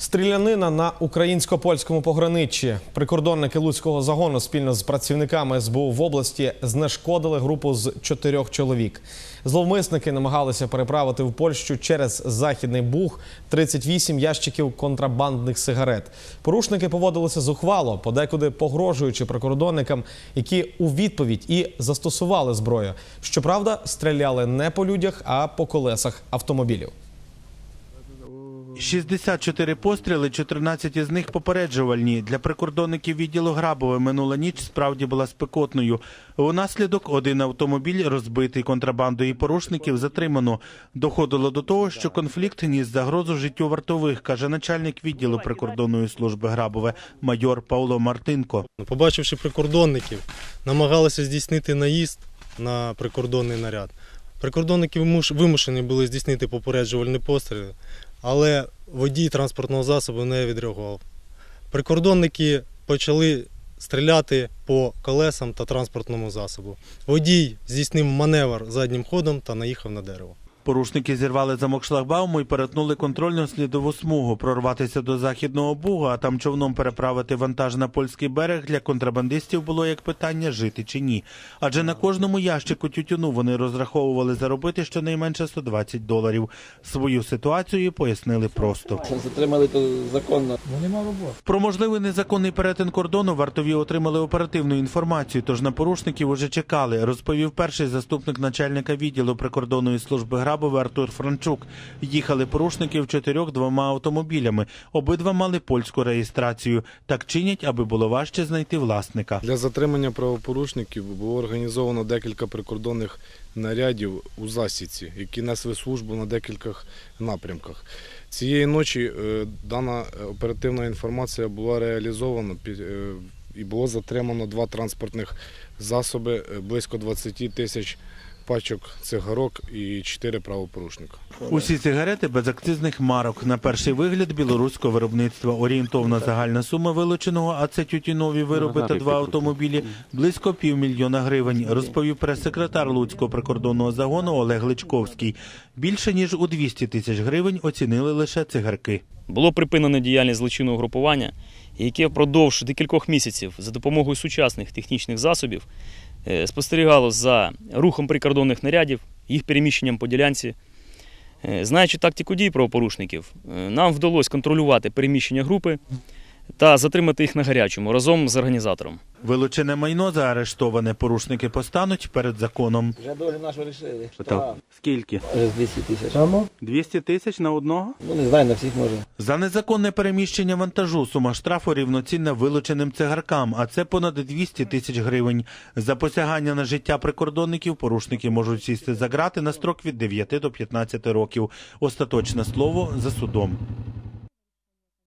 Стрілянина на українсько-польському пограниччі. Прикордонники Луцького загону спільно з працівниками СБУ в області знешкодили групу з чотирьох чоловік. Зловмисники намагалися переправити в Польщу через західний буг 38 ящиків контрабандних сигарет. Порушники поводилися зухвало, подекуди погрожуючи прикордонникам, які у відповідь і застосували зброю. Щоправда, стріляли не по людях, а по колесах автомобілів. 64 постріли, 14 із них попереджувальні. Для прикордонників відділу Грабове минула ніч справді була спекотною. Унаслідок один автомобіль, розбитий контрабандою і порушників, затримано. Доходило до того, що конфлікт ніс загрозу життю вартових, каже начальник відділу прикордонної служби Грабове майор Павло Мартинко. Побачивши прикордонників, намагалися здійснити наїзд на прикордонний наряд. Прикордонники вимуш- вимушені були здійснити попереджувальні постріли, але водій транспортного засобу не відреагував. Прикордонники почали стріляти по колесам та транспортному засобу. Водій здійснив маневр заднім ходом та наїхав на дерево. Порушники зірвали замок шлагбауму і перетнули контрольну слідову смугу. Прорватися до західного бугу, а там човном переправити вантаж на польський берег для контрабандистів було як питання жити чи ні. Адже на кожному ящику тютюну вони розраховували заробити щонайменше 120 доларів. Свою ситуацію пояснили просто. Затримали то законно. Про можливий незаконний перетин кордону вартові отримали оперативну інформацію, тож на порушників уже чекали, розповів перший заступник начальника відділу прикордонної служби Грабове Артур Франчук. Їхали порушники в чотирьох двома автомобілями. Обидва мали польську реєстрацію. Так чинять, аби було важче знайти власника. Для затримання правопорушників було організовано декілька прикордонних нарядів у засідці, які несли службу на декількох напрямках. Цієї ночі е, дана оперативна інформація була реалізована е, і було затримано два транспортних засоби, е, близько 20 тисяч пачок цигарок і 4 правопорушника. Усі сигарети без акцизних марок. На перший вигляд білоруського виробництва. Орієнтовна загальна сума вилученого, а це тютюнові вироби та два автомобілі, близько півмільйона гривень, розповів прес-секретар Луцького прикордонного загону Олег Личковський. Більше ніж у 200 тисяч гривень оцінили лише цигарки. Було припинено діяльність злочинного групування, яке впродовж декількох місяців за допомогою сучасних технічних засобів спостерігало за рухом прикордонних нарядів, їх переміщенням по ділянці. Е, Знаючи тактику дій правопорушників, е, нам вдалося контролювати переміщення групи та затримати їх на гарячому разом з організатором. Вилучене майно заарештоване порушники постануть перед законом. Вже долю нашу рішили. Скільки? Вже з 200 тисяч. 200 тисяч на одного? Ну не знаю, на всіх може. За незаконне переміщення вантажу сума штрафу рівноцінна вилученим цигаркам, а це понад 200 тисяч гривень. За посягання на життя прикордонників порушники можуть сісти за грати на строк від 9 до 15 років. Остаточне слово за судом.